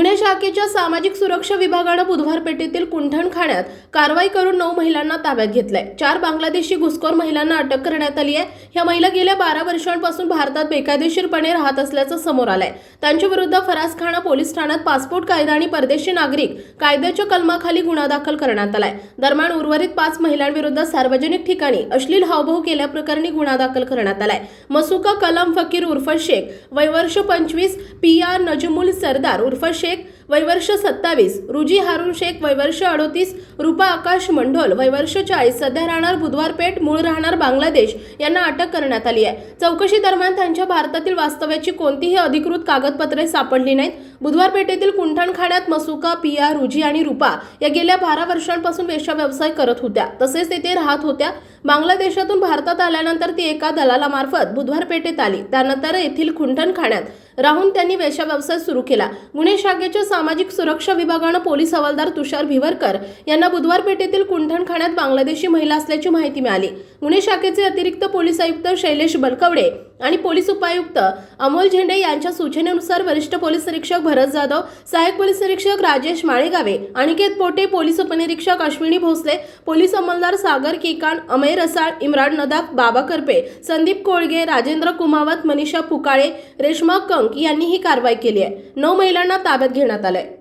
गुन्हे शाखेच्या सामाजिक सुरक्षा विभागानं बुधवार पेठेतील कुंठणखाण्यात कारवाई करून नऊ महिलांना ताब्यात घेतलंय. चार बांगलादेशी घुसखोर महिलांना अटक करण्यात आली आहे ह्या महिला गेल्या बारा वर्षांपासून भारतात बेकायदेशीरपणे राहत असल्याचं समोर आलंय. त्यांच्याविरुद्ध फरासखाना पोलीस ठाण्यात पासपोर्ट कायदा आणि परदेशी नागरिक कायद्याच्या कलमाखाली गुन्हा दाखल करण्यात आलाय. दरम्यान उर्वरित पाच महिलांविरुद्ध सार्वजनिक ठिकाणी अश्लील हावभाव केल्याप्रकरणी गुन्हा दाखल करण्यात आलाय. मसुका कलम फकीर उर्फ शेख वयवर्ष पंचवीस पी आर नजमुल सरदार उर्फ शेख वैवर्ष सत्तावीस. रुजी हारून शेख वैवर्ष अडोतीस. रुपा आकाश मंडोल वैवर्ष चाळीस. सध्या राहणार बुधवार पेठ मूळ राहणार बांगलादेश. यांना अटक करण्यात आली आहे. चौकशी दरम्यान त्यांच्या भारतातील वास्तव्याची कोणतीही अधिकृत कागदपत्रे सापडली नाहीत. बुधवार पेठेतील कुंठणखाण्यात मसुका पिया रुजी आणि रुपा या गेल्या बारा वर्षांपासून वेश्या व्यवसाय करत होत्या. तसेच तेथे राहत होत्या. बांगलादेशातून भारतात आल्यानंतर ती एका दलालामार्फत बुधवार पेठेत आली. त्यानंतर येथील कुंठणखाण्यात राहून त्यांनी वेशा व्यवसाय सुरू केला. गुन्हे शाखेच्या सामाजिक सुरक्षा विभागानं पोलीस हवालदार तुषार भिवरकर यांना बुधवार पेठेतील कुंठणखाण्यात बांगलादेशी महिला असल्याची माहिती मिळाली. गुन्हे शाखेचे अतिरिक्त पोलीस आयुक्त शैलेश बलकवडे आणि पोलीस उपायुक्त अमोल झेंडे यांच्या सूचनेनुसार वरिष्ठ पोलीस निरीक्षक भरत जाधव सहाय्यक पोलीस निरीक्षक राजेश माळेगावे अनिकेत पोटे पोलीस उपनिरीक्षक अश्विनी भोसले पोलीस अंमलदार सागर केकान अमय रसाळ इम्रान नदाब बाबा करपे संदीप कोळगे राजेंद्र कुमावत मनीषा पुकाळे रेश्मा कंक यांनी ही कारवाई केली आहे. नऊ महिलांना ताब्यात घेण्यात आलंय.